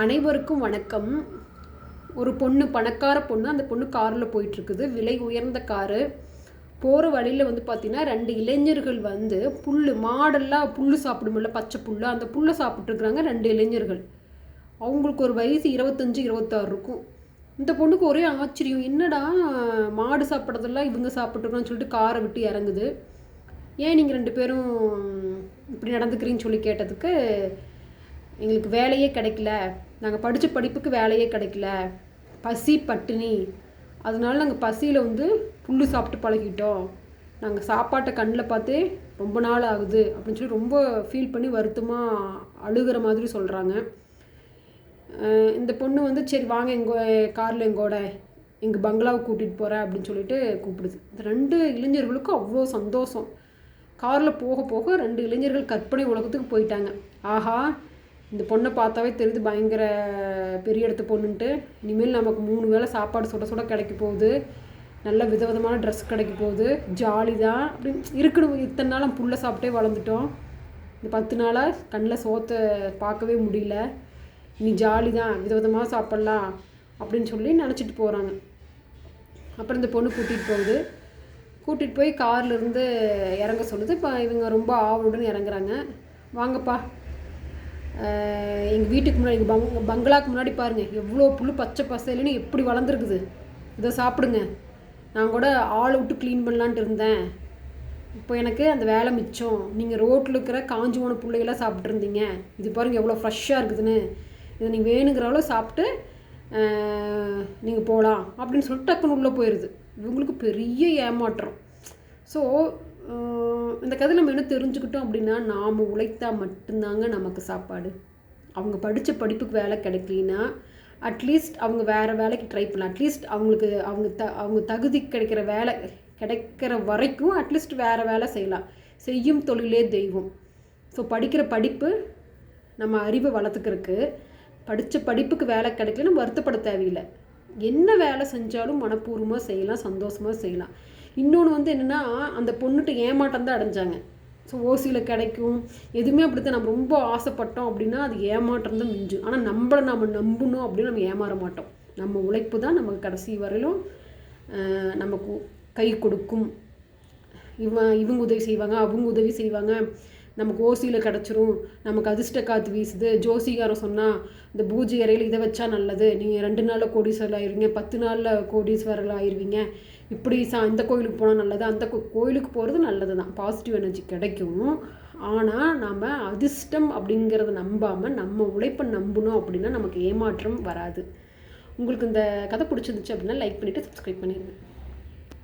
அனைவருக்கும் வணக்கம். ஒரு பொண்ணு பணக்கார பொண்ணு அந்த பொண்ணு காரில் போயிட்டுருக்குது. விலை உயர்ந்த காரு. போகிற வழியில் வந்து பார்த்தீங்கன்னா ரெண்டு இளைஞர்கள் வந்து புல் மாடெல்லாம் புல் சாப்பிடுமில்ல பச்சை புல் அந்த புல்லை சாப்பிட்ருக்குறாங்க ரெண்டு இளைஞர்கள். அவங்களுக்கு ஒரு வயசு இருபத்தஞ்சி இருபத்தாறு இருக்கும். இந்த பொண்ணுக்கு ஒரே ஆச்சரியம். என்னடா மாடு சாப்பிட்றதெல்லாம் இவங்க சாப்பிட்ருக்கணும்னு சொல்லிட்டு காரை விட்டு இறங்குது. ஏன் நீங்கள் ரெண்டு பேரும் இப்படி நடந்துக்கிறீங்கன்னு சொல்லி கேட்டதுக்கு எங்களுக்கு வேலையே கிடைக்கல. நாங்கள் படித்த படிப்புக்கு வேலையே கிடைக்கல. பசி பட்டினி. அதனால நாங்கள் பசியில் வந்து புல் சாப்பிட்டு பழகிட்டோம். நாங்கள் சாப்பாட்டை கண்ணில் பார்த்தே ரொம்ப நாள் ஆகுது அப்படின்னு சொல்லி ரொம்ப ஃபீல் பண்ணி வருத்தமாக அழுகிற மாதிரி சொல்கிறாங்க இந்த பொண்ணு வந்து சரி வாங்க எங்கள் காரில் எங்கோட எங்கள் பங்களாவை கூட்டிகிட்டு போகிறேன் அப்படின்னு சொல்லிட்டு கூப்பிடுது. இந்த ரெண்டு இளைஞர்களுக்கும் அவ்வளோ சந்தோஷம். காரில் போக போக ரெண்டு இளைஞர்கள் கற்பனை உலகத்துக்கு போயிட்டாங்க. ஆஹா இந்த பொண்ணை பார்த்தாவே தெரியுது பயங்கர பெரிய இடத்து பொண்ணுன்ட்டு. இனிமேல் நமக்கு மூணு வேளை சாப்பாடு சுட சுட கிடைக்க போகுது. நல்ல விதவிதமான ட்ரெஸ் கிடைக்க போகுது. ஜாலி தான் அப்படி இருக்கணும். இத்தனை நாள் புல்லை சாப்பிட்டே வளர்ந்துட்டோம். இந்த பத்து நாளாக கண்ணில் சோத்தை பார்க்கவே முடியல. நீ ஜாலி தான் விதவிதமாக சாப்பிட்லாம் அப்படின்னு சொல்லி நினச்சிட்டு போகிறாங்க அப்புறம் இந்த பொண்ணு கூட்டிகிட்டு போகுது. கூட்டிகிட்டு போய் கார்லேருந்து இறங்க சொல்லுது. இப்போ இவங்க ரொம்ப ஆவலுடன் இறங்குறாங்க. வாங்கப்பா. எங்கள் வீட்டுக்கு முன்னாடி எங்கள் பங் பங்களாக்கு முன்னாடி பாருங்கள் எவ்வளோ புல் பச்சை பசையிலன்னு எப்படி வளர்ந்துருக்குது. இதை சாப்பிடுங்க. நான் கூட ஆள் விட்டு க்ளீன் பண்ணலான்ட்டு இருந்தேன். இப்போ எனக்கு அந்த வேலை மிச்சம். நீங்கள் ரோட்டில் இருக்கிற காஞ்சி போன பிள்ளைகளாக சாப்பிட்ருந்தீங்க இது பாருங்கள் எவ்வளோ ஃப்ரெஷ்ஷாக இருக்குதுன்னு. இதை நீங்கள் வேணுங்கிற அளவு சாப்பிட்டு நீங்கள் போகலாம். அப்படின்னு சொல்லிட்டு டக்குன்னு உள்ளே போயிடுது இவங்களுக்கு பெரிய ஏமாற்றம். ஸோ இந்த கதை நம்ம என்ன தெரிஞ்சுக்கிட்டோம் அப்படின்னா நாம் உழைத்தா மட்டும்தாங்க நமக்கு சாப்பாடு. அவங்க படித்த படிப்புக்கு வேலை கிடைக்கலனா அட்லீஸ்ட் அவங்க வேறு வேலைக்கு ட்ரை பண்ணலாம். அட்லீஸ்ட் அவங்களுக்கு அவங்க த அவங்க தகுதி கிடைக்கிற வேலை கிடைக்கிற வரைக்கும் அட்லீஸ்ட் வேறு வேலை செய்யலாம். செய்யும் தொழிலே தெய்வம். ஸோ படிக்கிற படிப்பு நம்ம அறிவை வளர்த்துக்கிறதுக்கு படித்த படிப்புக்கு வேலை கிடைக்கலன்னு வருத்தப்பட தேவையில்லை. என்ன வேலை செஞ்சாலும் மனப்பூர்வமாக செய்யலாம் சந்தோஷமாக செய்யலாம். இன்னொன்று வந்து என்னென்னா அந்த பொண்ணுகிட்ட ஏமாட்டம் தான் அடைஞ்சாங்க. ஸோ ஓசியில் கிடைக்கும். எதுவுமே அப்படித்தான். நம்ம ரொம்ப ஆசைப்பட்டோம் அப்படின்னா அது ஏமாற்றம் தான் மிஞ்சும். ஆனால் நம்மளை நம்ம நம்பணும் அப்படின்னு நம்ம ஏமாற மாட்டோம். நம்ம உழைப்பு தான் நமக்கு கடைசி வரையிலும் நமக்கு கை கொடுக்கும். இவன் இவங்க உதவி செய்வாங்க அவங்க உதவி செய்வாங்க. நமக்கு ஓசியில் கிடச்சிரும். நமக்கு அதிர்ஷ்ட காற்று வீசுது. ஜோசிகாரம் சொன்னால் இந்த பூஜை அறையில் இதை வச்சா நல்லது. நீங்கள் ரெண்டு நாளில் கோடீஸ்வரர் ஆயிடுவீங்க பத்து நாளில் கோடீஸ்வரர் ஆயிடுவீங்க இப்படி சா இந்த கோயிலுக்கு போனால் நல்லது. அந்த கோயிலுக்கு போகிறது நல்லது தான் பாசிட்டிவ் எனர்ஜி கிடைக்கும். ஆனால் நாம் அதிர்ஷ்டம் அப்படிங்கிறத நம்பாமல் நம்ம உழைப்பை நம்பணும் அப்படின்னா நமக்கு ஏமாற்றம் வராது. உங்களுக்கு இந்த கதை பிடிச்சிருந்துச்சு அப்படின்னா லைக் பண்ணிவிட்டு சப்ஸ்கிரைப் பண்ணிடுங்க